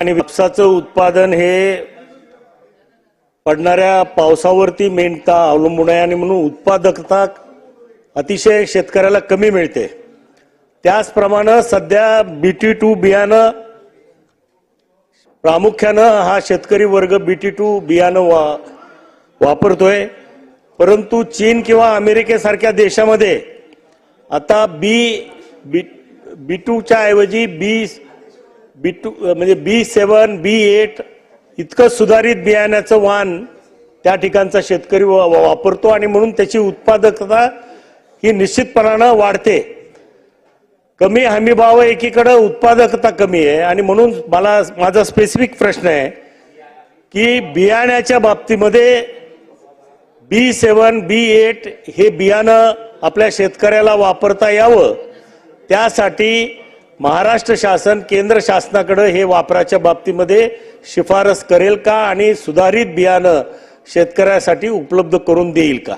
आणि कापसाचं उत्पादन हे पडणाऱ्या पावसावरती मेनता अवलंबून आहे आणि म्हणून उत्पादकता अतिशय शेतकऱ्याला कमी मिळते. त्याचप्रमाणे सध्या बीटी टू बियाणं प्रामुख्यानं हा शेतकरी वर्ग बीटी टू बियाणं वा वापरतोय. परंतु चीन किंवा अमेरिकेसारख्या देशामध्ये आता बी बी बी टूच्या ऐवजी बी बी टू म्हणजे बी सेवन बी एट इतकं सुधारित बियाण्याचं वाण त्या ठिकाणचा शेतकरी वा- वापरतो आणि म्हणून त्याची उत्पादकता ही निश्चितपणानं वाढते. कमी हमी भाव उत्पादकता कमी आहे. आणि म्हणून मला माझा स्पेसिफिक प्रश्न आहे की बियाण्याच्या बाबतीमध्ये बी सेवन बी एट हे बियाणं आपल्या शेतकऱ्याला वापरता यावं त्यासाठी महाराष्ट्र शासन केंद्र शासनाकडे हे वापराच्या बाबतीमध्ये शिफारस करेल का आणि सुधारित बियाणं शेतकऱ्यासाठी उपलब्ध करून देईल का?